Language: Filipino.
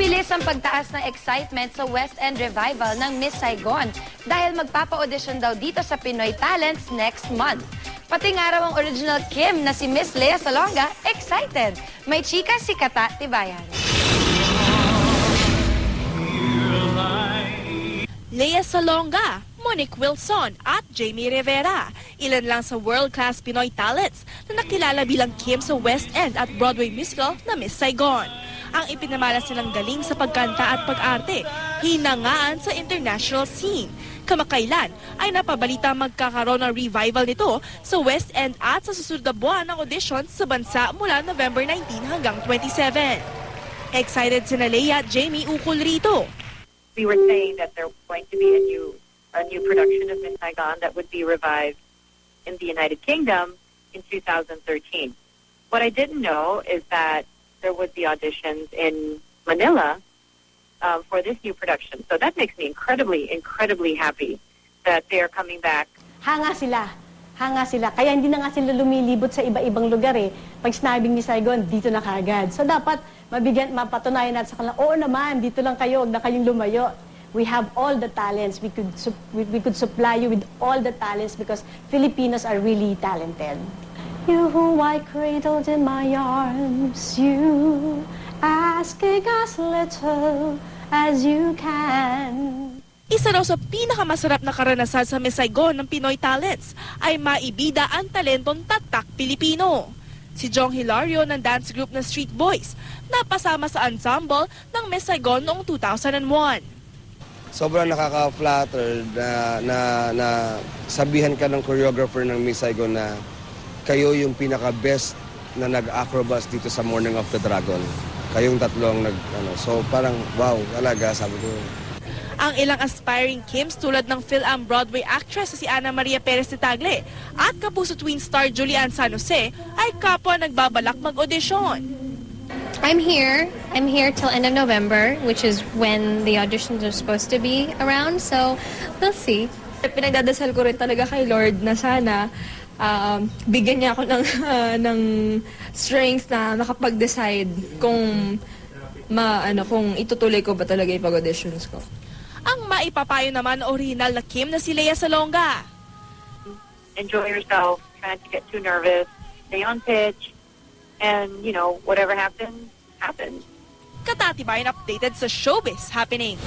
Mabilis ang pagtaas ng excitement sa West End revival ng Miss Saigon dahil magpapa-audition daw dito sa Pinoy Talents next month. Pati nga raw ang original Kim na si Miss Lea Salonga, excited. May chika si Kata Tibayan. Lea Salonga, Monique Wilson at Jamie Rivera. Ilan lang sa world-class Pinoy talents na nakilala bilang Kim sa West End at Broadway musical na Miss Saigon. Ang ipinamala silang galing sa pagkanta at pag-arte, hinangaan sa international scene. Kamakailan ay napabalita magkakaroon ng revival nito sa West End at sa susunod na buwan ng audition sa bansa mula November 19 hanggang 27. Excited sina Lea at Jamie ukol rito. we were saying that there was going to be a new a new production of Miss Saigon that would be revived in the United Kingdom in 2013. What I didn't know is that there would be auditions in Manila um, for this new production. So that makes me incredibly, incredibly happy that they are coming back hanga sila. Hanga sila. Kaya hindi na nga sila lumilibot sa iba-ibang lugar eh. Pag sinabing ni Saigon, dito na kagad. So dapat mabigyan, mapatunayan natin sa kanila, oo naman, dito lang kayo, huwag na kayong lumayo. We have all the talents. We could, we, we could supply you with all the talents because Filipinos are really talented. You who I cradled in my arms, you asking as little as you can. Isa raw sa pinakamasarap na karanasan sa Miss Saigon ng Pinoy Talents ay maibida ang talentong tatak Pilipino. Si Jong Hilario ng dance group na Street Boys napasama sa ensemble ng Miss Saigon noong 2001. sobrang nakaka-flatter na, na, na sabihan ka ng choreographer ng Miss Saigon na kayo yung pinaka-best na nag-acrobats dito sa Morning of the Dragon. Kayong tatlong nag, ano, so parang wow, talaga, sabi ko. Ang ilang aspiring Kims tulad ng Phil-Am Broadway actress si Ana Maria Perez de Tagle at Kapuso Twin star Julian San Jose ay kapwa nagbabalak mag-audition. I'm here. I'm here till end of November, which is when the auditions are supposed to be around. So we'll see. Pinagdadasal ko rin talaga kay Lord na sana um, bigyan niya ako ng, ah, ng strength na makapag-decide kung ma, ano, kung itutuloy ko ba talaga yung pag-auditions ko. Ang maipapayo naman original na Kim na si Lea Salonga. enjoy yourself, try not to get too nervous, stay on pitch, and, you know, whatever happens, happens. Katatibayan updated sa showbiz happenings.